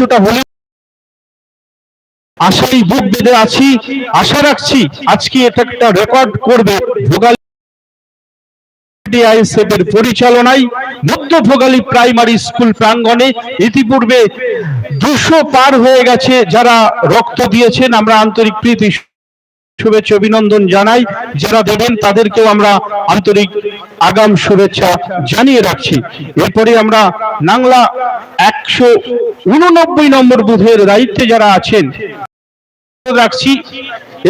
কিছুটা হলে আশাই বুক বেঁধে আছি, আশা রাখছি আজকে এটা একটা রেকর্ড করবে পরিচালনায় ভোগালী প্রাইমারি স্কুল প্রাঙ্গণে। ইতিপূর্বে দুশো পার হয়ে গেছে যারা রক্ত দিয়েছেন, আমরা আন্তরিক প্রীতি শুভেচ্ছা, অভিনন্দন জানাই। যারা দেবেন, তাদেরকেও আমরা আন্তরিক আগাম শুভেচ্ছা জানিয়ে রাখছি। এরপরে আমরা নাংলা একশো উননব্বই নম্বর বুথের দায়িত্বে যারা আছেন রাখছি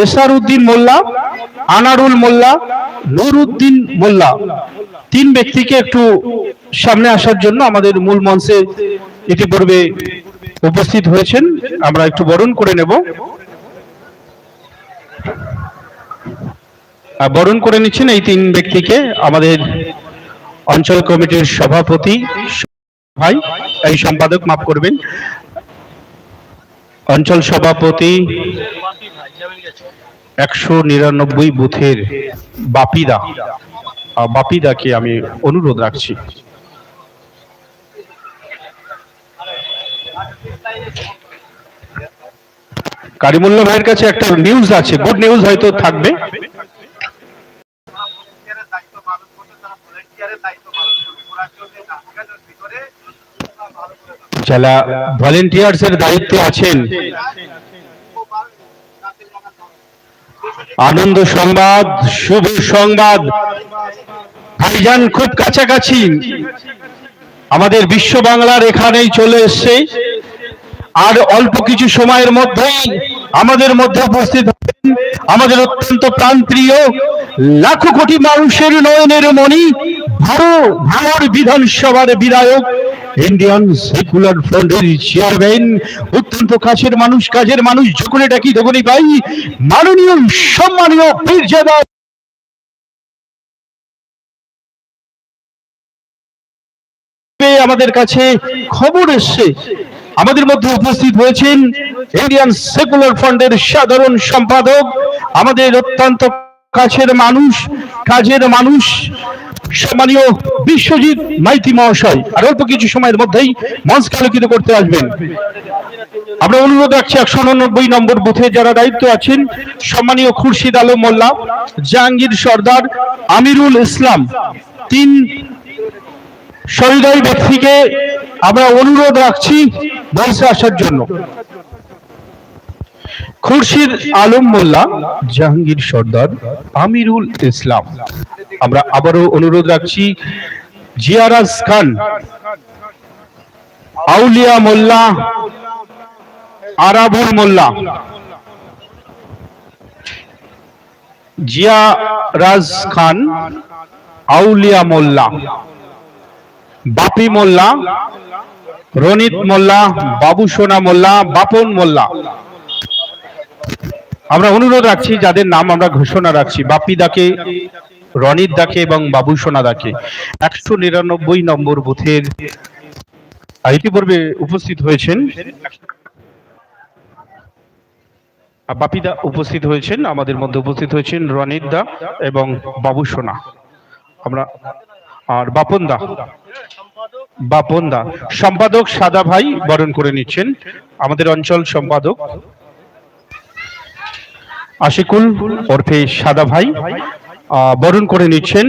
এসার উদ্দিন মোল্লা, আনারুল মোল্লা, নুরুদ্দিন মোল্লা। তিন ব্যক্তিকে একটু সামনে আসার জন্য আমাদের মূল মঞ্চে ইতিপূর্বে উপস্থিত হয়েছেন। আমরা একটু বরণ করে নেব। বরণ করে নিচ্ছেন এই তিন ব্যক্তিকে আমাদের অঞ্চল কমিটির সভাপতি ভাই, এই সম্পাদক, মাফ করবেন। অঞ্চল সভাপতি একশো নিরানব্বই বুথের বাপিদা। বাপিদাকে আমি অনুরোধ রাখছি। কারিমুল্লা ভাইয়ের কাছে একটা নিউজ আছে গুড নিউজ হয়তো থাকবে। যারা ভলেন্টিয়ার্স এর দায়িত্বে আছেন। আনন্দ সংবাদ, শুভ সংবাদ ভাইজান খুব কাছাকাছি আমাদের বিশ্ব বাংলার এখানেই চলে এসছে আর অল্প কিছু সময়ের মধ্যেই আমাদের মধ্যে উপস্থিত আমাদের অত্যন্ত প্রাণপ্রিয়, লাখো কোটি মানুষের নয়নের মণি ভারত বিধানসভার বিধায়ক ইন্ডিয়ান সেকুলার ফ্রন্টের চেয়ারম্যান অত্যন্ত কাছের মানুষ, কাজের মানুষ, যখনই ডাকি তখনই পাই, মাননীয়, সম্মানীয় পীরজাদা আমাদের কাছে খবর এসছে আমাদের মধ্যে উপস্থিত হয়েছেন ইন্ডিয়ান সেকুলার ফ্রন্টের সাধারণ সম্পাদক, আমাদের অত্যন্ত কাছের মানুষ, কাজের মানুষ, সম্মানীয় বিশ্বজিৎ মাইতি মহাশয়। আর অল্প কিছু সময়ের মধ্যেই মঞ্চকে আলোকিত করতে আসবেন। আমরা অনুরোধ রাখছি একশো উননব্বই নম্বর বুথে যারা দায়িত্ব আছেন, সম্মানীয় খুরশিদ আলম মোল্লা, জাহাঙ্গীর সর্দার, আমিরুল ইসলাম, তিন সহৃদয় ব্যক্তিকে আমরা অনুরোধ রাখছি মঞ্চে আসার জন্য। খুরশিদ আলম মোল্লা, জাহাঙ্গীর সর্দার, আমিরুল ইসলাম। আমরা আবারও অনুরোধ রাখছি জিয়ারাজ খান, আউলিয়া মোল্লা আরাবুল মোল্লা। জিয়া রাজ খান, আউলিয়া মোল্লা। বাপি মোল্লা রনিত মোল্লা, বাবু সোনা মোল্লা, বাপন মোল্লা। আমরা অনুরোধ রাখছি, যাদের নাম আমরা ঘোষণা রাখছি, বাপি দাকে, রনিত দাকে এবং বাবু সোনা দাকে। একশো নিরানব্বই নম্বর বুথের ইতিপূর্বে উপস্থিত হয়েছেন। বাপিদা উপস্থিত হয়েছেন, আমাদের মধ্যে উপস্থিত হয়েছেন রনিত দা এবং বাবু সোনা। আমরা, আর বাপন দা। বাপন দা সম্পাদক সাদা ভাই বরণ করে নিচ্ছেন। আমাদের অঞ্চল সম্পাদক আশিকুল ওরফে সাদা ভাই বরণ করে নিচ্ছেন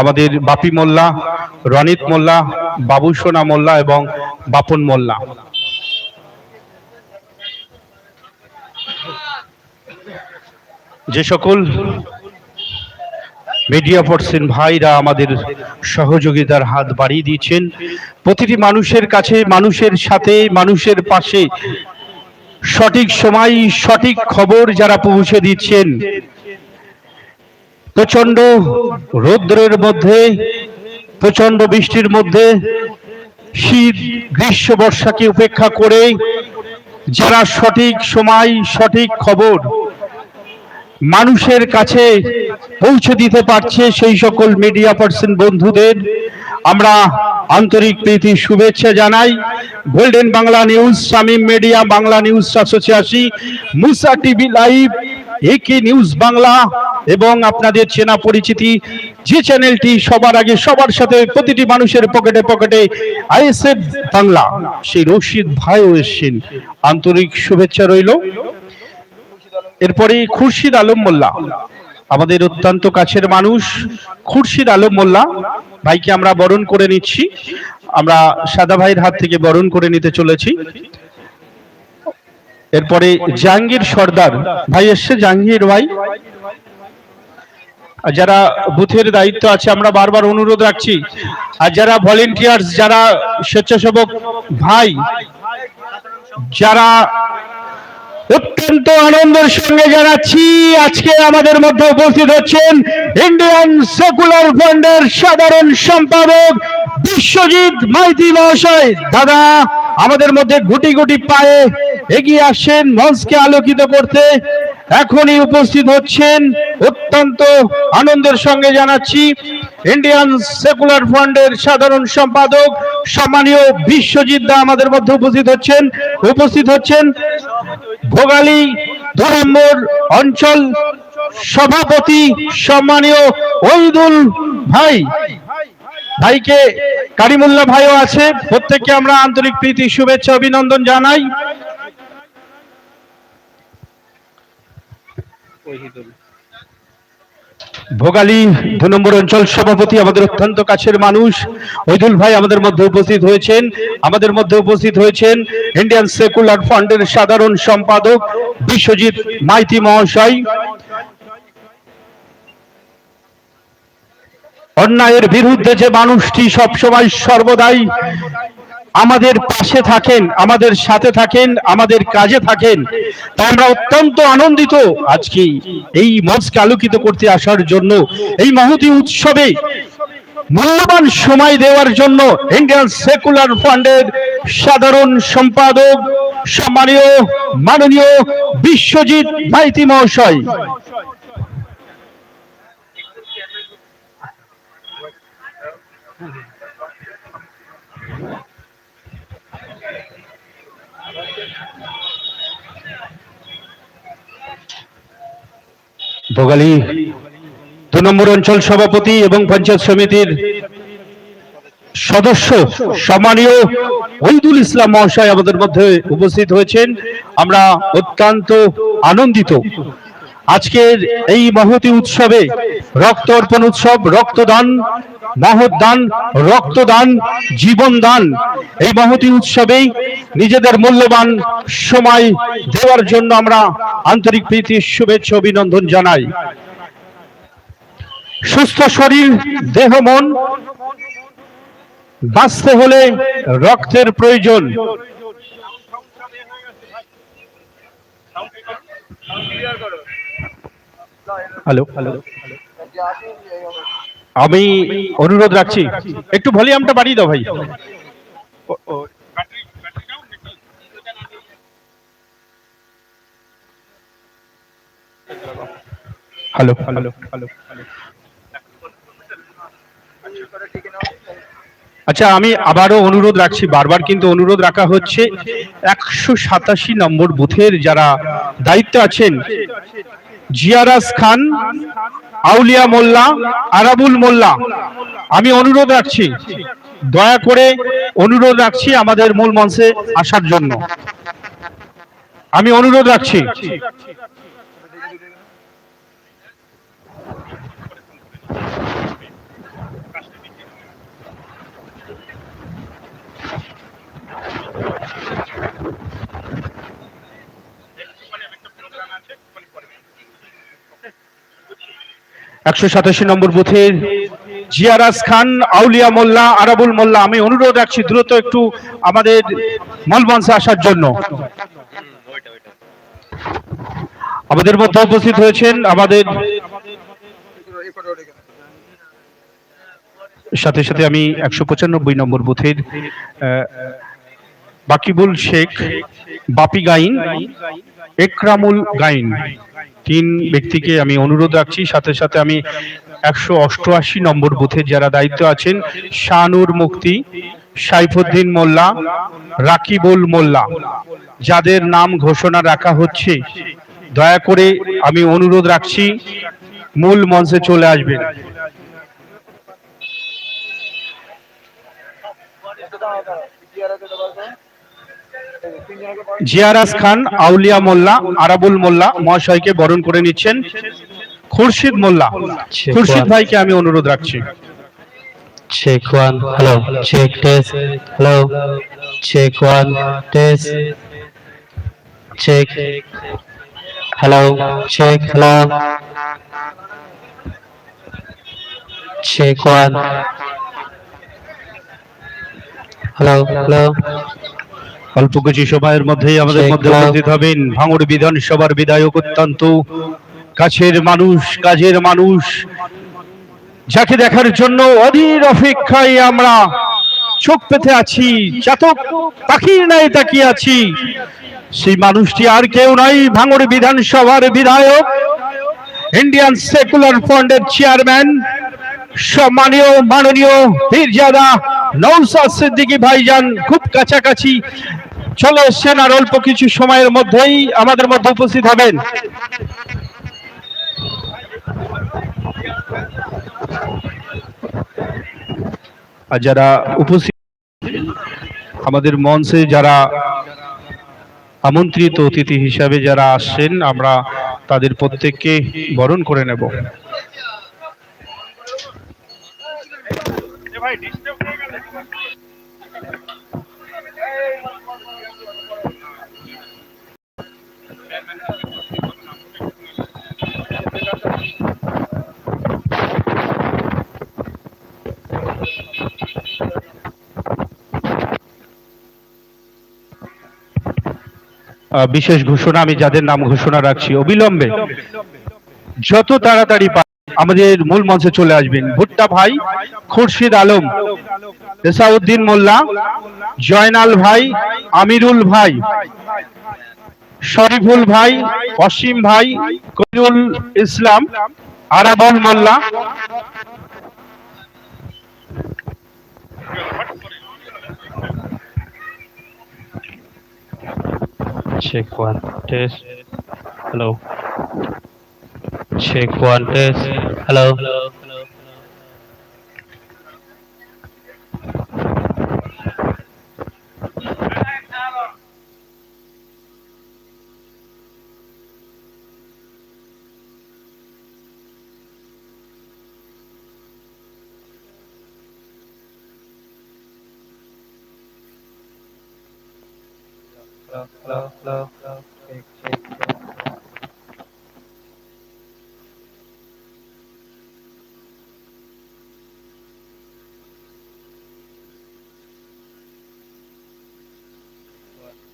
আমাদের বাপি মোল্লা, রনিত মোল্লা বাবু সোনা মোল্লা এবং বাপন মোল্লা। যে সকল মিডিয়া পার্সন ভাইরা আমাদের সহযোগিতার হাত বাড়িয়ে দিয়েছেন। প্রতিটি মানুষের কাছে, মানুষের সাথে, মানুষের পাশে সঠিক সময়, সঠিক খবর যারা পৌঁছে দিচ্ছেন। প্রচণ্ড রৌদ্রের মধ্যে প্রচণ্ড বৃষ্টির মধ্যে, শীত, গ্রীষ্ম, বর্ষাকে উপেক্ষা করে যারা সঠিক সময়, সঠিক খবর মানুষের কাছে পৌঁছে দিতে পারছে সেই সকল মিডিয়া পার্সন বন্ধুদের। আমরা আন্তরিক প্রীতি, শুভেচ্ছা জানাই। Golden Bangla news Shamim media Bangla news সাতশো ছিয়াশি Musa TV live AK news Bangla এবং আপনাদের চেনা পরিচিতি যে চ্যানেলটি সবার আগে সবার সাথে প্রতিটি মানুষের পকেটে পকেটে আইএসএফ বাংলা সেই রশিদ ভাইও এসছেন। আন্তরিক শুভেচ্ছা রইল। এরপরে খুরশিদ আলম মোল্লা। আমাদের অত্যন্ত কাছের মানুষ খুরশিদ আলম মোল্লা। ভাইকে আমরা বরণ করে নিচ্ছি। আমরা সাদা ভাইয়ের হাত থেকে বরণ করে নিতে চলেছি। এরপরে জাহাঙ্গীর সর্দার। ভাই এসছে জাহাঙ্গীর ভাই। যারা বুথের দায়িত্ব আছে, আমরা বারবার অনুরোধ রাখছি। আর যারা ভলেন্টিয়ার্স যারা স্বেচ্ছাসেবক ভাই, যারা অত্যন্ত আনন্দের সঙ্গে জানাচ্ছি, আজকে আমাদের মধ্যে উপস্থিত হচ্ছেন ইন্ডিয়ান সেকুলার ফান্ডের সাধারণ সম্পাদক বিশ্বজিৎ মাইতি মহাশয়। দাদা, আমাদের মধ্যে গুটি গুটি পায়ে এগিয়ে আসছেন, মঞ্চকে আলোকিত করতে। এখনই উপস্থিত হচ্ছেন, অত্যন্ত আনন্দের সঙ্গে জানাচ্ছি ইন্ডিয়ান সেকুলার ফান্ডের সাধারণ সম্পাদক, সম্মানীয় বিশ্বজিৎ দা আমাদের মধ্যে উপস্থিত হচ্ছেন। উপস্থিত হচ্ছেন ভোগালী দু নম্বর অঞ্চল সভাপতি সম্মানীয় ওইদুল ভাই। ভাইকে কারিমুল্লা ভাইও আছে। প্রত্যেককে আমরা আন্তরিক প্রীতি, শুভেচ্ছা, অভিনন্দন জানাই। ভোগালী দু নম্বর অঞ্চল সভাপতি আমাদের অত্যন্ত কাছের মানুষ। ওইদুল ভাই আমাদের মধ্যে উপস্থিত হয়েছেন। আমাদের মধ্যে উপস্থিত হয়েছেন ইন্ডিয়ান সেকুলার ফান্ডের সাধারণ সম্পাদক বিশ্বজিৎ মাইতি মহাশয়। অন্যায়ের বিরুদ্ধে যে মানুষটি সবসময় সর্বদাই আমাদের পাশে থাকেন, আমাদের সাথে থাকেন, আমাদের কাজে থাকেন। তাই আমরা অত্যন্ত আনন্দিত আজকে এই মঞ্চকে আলোকিত করতে আসার জন্য, এই মহতি উৎসবে মূল্যবান সময় দেওয়ার জন্য ইন্ডিয়ান সেকুলার ফান্ডের সাধারণ সম্পাদক, সম্মানীয়, মাননীয় বিশ্বজিৎ মাইতি মহাশয়। ভোগালী। দু নম্বর অঞ্চল সভাপতি এবং পঞ্চায়েত সমিতির সদস্য সম্মানীয় ওইদুল ইসলাম মহাশয় আমাদের মধ্যে উপস্থিত হয়েছেন। আমরা অত্যন্ত আনন্দিত। আজকের এই মহতি উৎসবে রক্ত অর্পণ উৎসব, রক্তদান মহৎদান, রক্তদান, জীবনদান। এই মহতি উৎসবেই নিজেদের মূল্যবান সময় দেওয়ার জন্য আমরা আন্তরিক প্রীতি, শুভেচ্ছা, অভিনন্দন জানাই। সুস্থ শরীর, দেহ, মন, বাঁচতে হলে রক্তের প্রয়োজন। হ্যালো। হ্যালো আমি অনুরোধ রাখছি। একটু ভলিউমটা বাড়িয়ে দাও ভাই। হ্যালো হ্যালো হ্যালো আচ্ছা আমি আবারও অনুরোধ রাখছি, বারবার কিন্তু অনুরোধ রাখা হচ্ছে। একশো সাতাশি নম্বর বুথের যারা দায়িত্ব আছেন জিয়ারাজ খান, আউলিয়া মোল্লা, আরাবুল মোল্লা। আমি অনুরোধ রাখছি, দয়া করে অনুরোধ রাখছি আমাদের মূল মঞ্চে আসার জন্য। আমি অনুরোধ রাখছি। একশো সাতাশি নম্বর বুথের জিয়ারাজ খান, আউলিয়া মোল্লা, আরাবুল মোল্লা। আমি অনুরোধ রাখছি দ্রুত একটু আমাদের মলমঞ্চে আসার জন্য। আমাদের মধ্যে উপস্থিত হয়েছেন আমাদের সাথে সাথে আমি একশো পঁচানব্বই নম্বর বুথের বাকিবুল শেখ, বাপি গাইন, একরামুল গাইন। তিন ব্যক্তিকে আমি অনুরোধ রাখছি, সাথে সাথে আমি একশো অষ্টআশি নম্বর বুথে যারা দায়িত্ব আছেন, শানুর মুক্তি, সাইফুদ্দিন মোল্লা, রাকিবুল মোল্লা, যাদের নাম ঘোষণা রাখা হচ্ছে, দয়া করে আমি অনুরোধ রাখছি, মূল মঞ্চে চলে আসবেন। দাদা জিয়ারাজ খান আউলিয়া মোল্লা আরাবুল মোল্লা মহাশয়কে বরণ করে নিচ্ছেন খুরশিদ মোল্লা। খুরশিদ ভাইকে আমি অনুরোধ রাখছি। Check hello check hello check one hello check hello check hello hello অল্প কিছু সময়ের মধ্যেই আমাদের মধ্যে উপস্থিত হবেন ভাঙড় বিধানসভার বিধায়ক অত্যন্ত কাছের মানুষ কাজের মানুষ। যাকে দেখার জন্য অধীর অপেক্ষায় আমরা চোখ পেতে আছি চাতক পাখির নাই তাকিয়ে আছি। সেই মানুষটি আর কেউ নাই ভাঙড় বিধানসভার বিধায়ক ইন্ডিয়ান সেকুলার ফ্রন্টের চেয়ারম্যান। সম্মানীয়, মাননীয় পীরজাদা নৌসাদ সিদ্দিকী ভাইজান, খুব কাছাকাছি চলে এসছেন আর অল্প কিছু সময়ের মধ্যেই আমাদের মধ্যে উপস্থিত হবেন। আর যারা উপস্থিত, আমাদের মঞ্চে যারা আমন্ত্রিত অতিথি হিসাবে যারা আসছেন, আমরা তাদের প্রত্যেককে বরণ করে নেব। বিশেষ ঘোষণা আমি যাদের নাম ঘোষণা রাখছি অবিলম্বে। যত তাড়াতাড়ি আমাদের মূল মঞ্চে চলে আসবেন ভুট্টা ভাই, খুরশিদ আলম, এসাউদ্দিন মোল্লা, জয়নাল ভাই, আমিরুল ভাই, শরীফুল ভাই, অসীম ভাই Kabirul Islam Arabul Mollah Check one. Test. Hello. Check one. Test. Hello. Hello.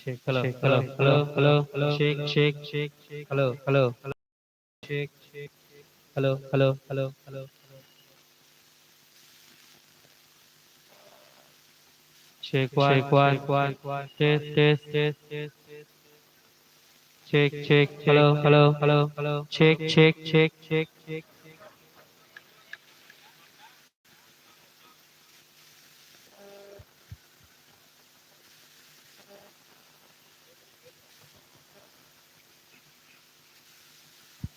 shake, hello, hello, hello, hello, hello, shake, shake, shake, shake, hello, hello, hello, shake, shake, shake, hello, hello, hello, hello, shake, shake, shake, test, test, test, test, shake, shake, hello, hello, hello, hello, shake, shake, shake, shake.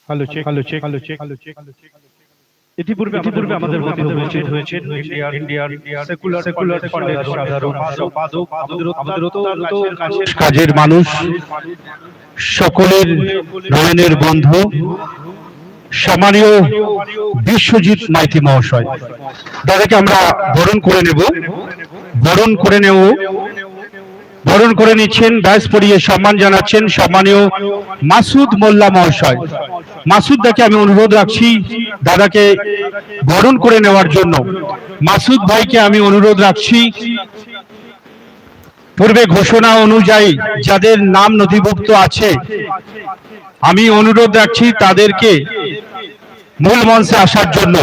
Check, check. Hello check hello check hello check hello check ইতিপূর্বে ইতিপূর্বে আমাদের মধ্যে উপস্থিত হয়েছে secular secular আমাদের আমাদের অত্যন্ত কাজের মানুষ সকলের নয়নের বন্ধু সম্মানীয় বিশ্বজিৎ মাইতি মহাশয় দাদাকে আমরা বরণ করে নেব বরণ করে নেব বরণ করে নিচ্ছেন ব্যাস পরিয়ে সম্মান জানাচ্ছেন সম্মানীয় মাসুদ মোল্লা মহাশয়। মাসুদ দাকে আমি অনুরোধ রাখছি দাদাকে বরণ করে নেওয়ার জন্য। মাসুদ ভাইকে আমি অনুরোধ রাখছি। পূর্বে ঘোষণা অনুযায়ী যাদের নাম নথিভুক্ত আছে, আমি অনুরোধ রাখছি তাদেরকে মূল মঞ্চে আসার জন্য।